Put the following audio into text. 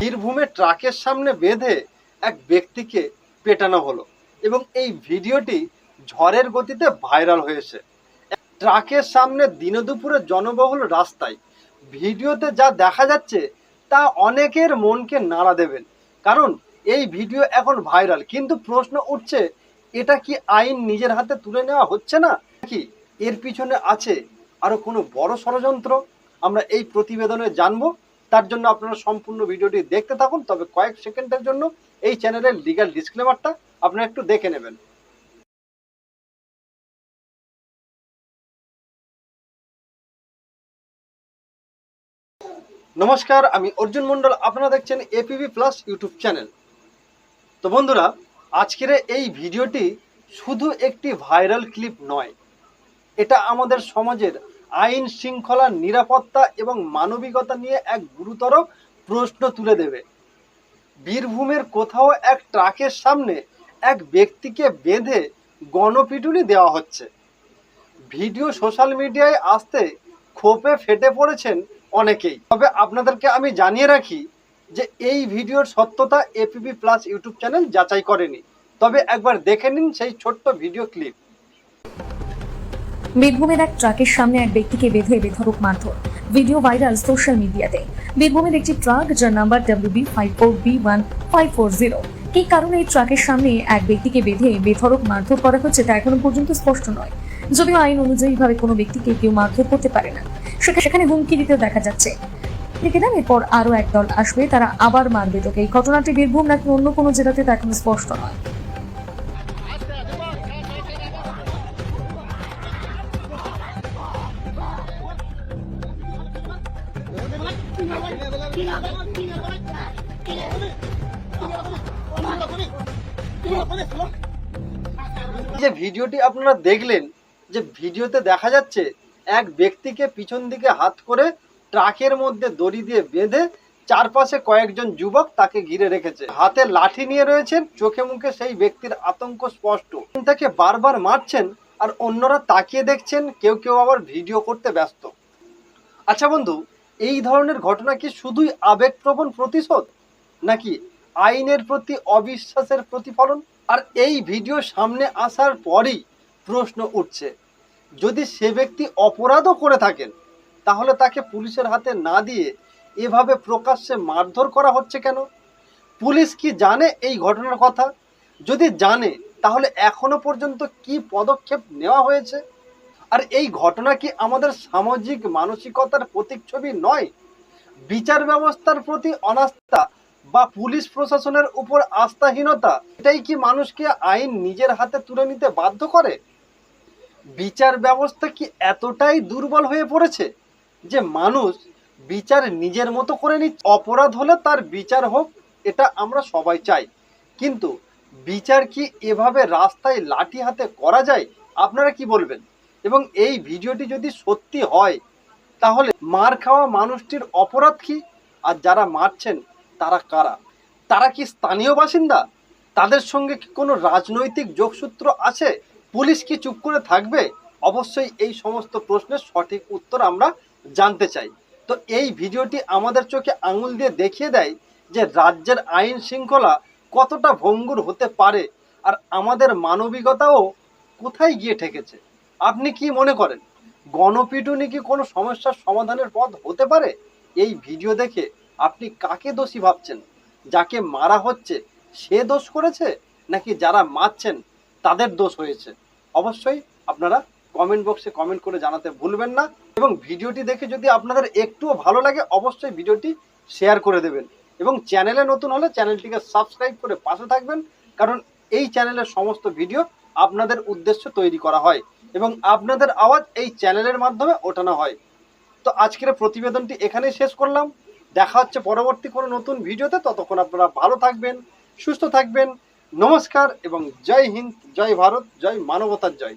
বীরভূমে ট্রাকের সামনে বেঁধে এক ব্যক্তিকে পেটানো হলো এবং এই ভিডিওটি ঝড়ের গতিতে ভাইরাল হয়েছে। ট্রাকের সামনে দিনে দুপুরে জনবহুল রাস্তায় ভিডিওতে যা দেখা যাচ্ছে তা অনেকের মনকে নাড়া দেবেন। কারণ এই ভিডিও এখন ভাইরাল, কিন্তু প্রশ্ন উঠছে এটা কি আইন নিজের হাতে তুলে নেওয়া হচ্ছে না? কি এর পিছনে আছে আরও কোনো বড় ষড়যন্ত্র? আমরা এই প্রতিবেদনে জানব। তার জন্য আপনারা সম্পূর্ণ ভিডিওটি দেখতে থাকুন। তবে কয়েক সেকেন্ডের জন্য এই চ্যানেলের লিগাল ডিসক্লেমারটা আপনারা একটু দেখে নেবেন। নমস্কার, আমি অর্জুন মণ্ডল। আপনারা দেখছেন এপিবি প্লাস ইউটিউব চ্যানেল তো বন্ধুরা আজকের এই ভিডিওটি শুধু একটি ভাইরাল ক্লিপ নয়, এটা আমাদের সমাজের আইন শৃঙ্খলা, নিরাপত্তা এবং মানবিকতা নিয়ে এক গুরুতর প্রশ্ন তুলে দেবে। বীরভূমের কোথাও এক ট্রাকের সামনে এক ব্যক্তিকে বেঁধে গণপিটুনি দেওয়া হচ্ছে। ভিডিও সোশ্যাল মিডিয়ায় আসতে ক্ষোভে ফেটে পড়েছেন অনেকেই। তবে আপনাদেরকে আমি জানিয়ে রাখি যে এই ভিডিওর সত্যতা এপিবি প্লাস ইউটিউব চ্যানেল যাচাই করেনি। তবে একবার দেখে নিন সেই ছোট্ট ভিডিও ক্লিপ বীরভূমের এক ট্রাকের সামনে এক ব্যক্তিকে বেঁধে বেধরক মারধর। ভিডিও ভাইরাল সোশ্যাল মিডিয়াতে। বীরভূমের একটি ট্রাক যার number WB five four B one five four zero কি কারণে এই ট্রাকের সামনে এক ব্যক্তিকে বেঁধে বেধরক মারধর করা হচ্ছে তা এখনও পর্যন্ত স্পষ্ট নয়। যদিও আইন অনুযায়ী ভাবে কোনো ব্যক্তিকে কেউ মারধর করতে পারে না। সেখানে হুমকি দিতে দেখা যাচ্ছে। দেখে দেন এরপর আরও এক দল আসবে, তারা আবার মারবে তোকে। এই ঘটনাটি বীরভূম নাকি অন্য কোনো জেলাতে তা এখনও স্পষ্ট নয়। যে ভিডিওটি আপনারা দেখলেন, যে ভিডিওতে দেখা যাচ্ছে, এক ব্যক্তিকে পিছন দিকে হাত করে ট্রাকের মধ্যে দড়ি দিয়ে বেঁধে চারপাশে কয়েকজন যুবক তাকে ঘিরে রেখেছে। হাতে লাঠি নিয়ে রয়েছেন, চোখে মুখে সেই ব্যক্তির আতঙ্ক স্পষ্ট। তাকে বারবার মারছেন আর অন্যরা তাকিয়ে দেখছেন, কেউ কেউ আবার ভিডিও করতে ব্যস্ত। আচ্ছা বন্ধু, এই ধরনের ঘটনা কি শুধুই আবেগপ্রবণ প্রতিশোধ? নাকি আইনের প্রতি অবিশ্বাসের প্রতিফলন? আর এই ভিডিও সামনে আসার পরই প্রশ্ন উঠছে, যদি সে ব্যক্তি অপরাধও করে থাকেন তাহলে তাকে পুলিশের হাতে না দিয়ে এভাবে প্রকাশ্যে মারধর করা হচ্ছে কেন? পুলিশ কি জানে এই ঘটনার কথা? যদি জানে, তাহলে এখনও পর্যন্ত কি পদক্ষেপ নেওয়া হয়েছে? আর এই ঘটনা কি আমাদের সামাজিক মানসিকতার প্রতিচ্ছবি নয়? বিচার ব্যবস্থার প্রতি অনাস্থা বা পুলিশ প্রশাসনের উপর আস্থাহীনতা, এটাই কি মানুষকে আইন নিজের হাতে তুলে নিতে বাধ্য করে? বিচার ব্যবস্থা কি এতটাই দুর্বল হয়ে পড়েছে? যে মানুষ বিচার নিজের মতো করে নিচ্ছে অপরাধ হলে তার বিচার হোক, এটা আমরা সবাই চাই। কিন্তু বিচার কি এভাবে রাস্তায় লাঠি হাতে করা যায়? আপনারা কি বলবেন? এবং এই ভিডিওটি যদি সত্যি হয়, তাহলে মার খাওয়া মানুষটির অপরাধ কি? আর যারা মারছেন, তারা কারা? তারা কি স্থানীয় বাসিন্দা? তাদের সঙ্গে কি কোনো রাজনৈতিক যোগসূত্র আছে? পুলিশ কি চুপ করে থাকবে? অবশ্যই এই সমস্ত প্রশ্নের সঠিক উত্তর আমরা জানতে চাই। তো এই ভিডিওটি আমাদের চোখে আঙুল দিয়ে দেখিয়ে দেয় যে রাজ্যের আইন শৃঙ্খলা কতটা ভঙ্গুর হতে পারে আর আমাদের মানবিকতাও কোথায় গিয়ে ঠেকেছে। আপনি কি মনে করেন, গণপিটুনি কি কোনো সমস্যার সমাধানের পথ হতে পারে? এই ভিডিও দেখে আপনি কাকে দোষী ভাবছেন? যাকে মারা হচ্ছে সে দোষ করেছে নাকি যারা মারছেন তাদের দোষ হয়েছে? অবশ্যই আপনারা কমেন্ট বক্সে কমেন্ট করে জানাতে ভুলবেন না এবং ভিডিওটি দেখে যদি আপনাদের একটুও ভালো লাগে, অবশ্যই ভিডিওটি শেয়ার করে দেবেন। এবং চ্যানেলে নতুন হলে চ্যানেলটিকে সাবস্ক্রাইব করে পাশে থাকবেন, কারণ এই চ্যানেলের সমস্ত ভিডিও আপনাদের উদ্দেশ্য তৈরি করা হয় এবং আপনাদের আওয়াজ এই চ্যানেলের মাধ্যমে ওঠানো হয়। তো আজকের প্রতিবেদনটি এখানেই শেষ করলাম। দেখা হচ্ছে পরবর্তী কোনো নতুন ভিডিওতে, ততক্ষণ আপনারা ভালো থাকবেন, সুস্থ থাকবেন। নমস্কার এবং জয় হিন্দ, জয় ভারত, জয় মানবতার জয়।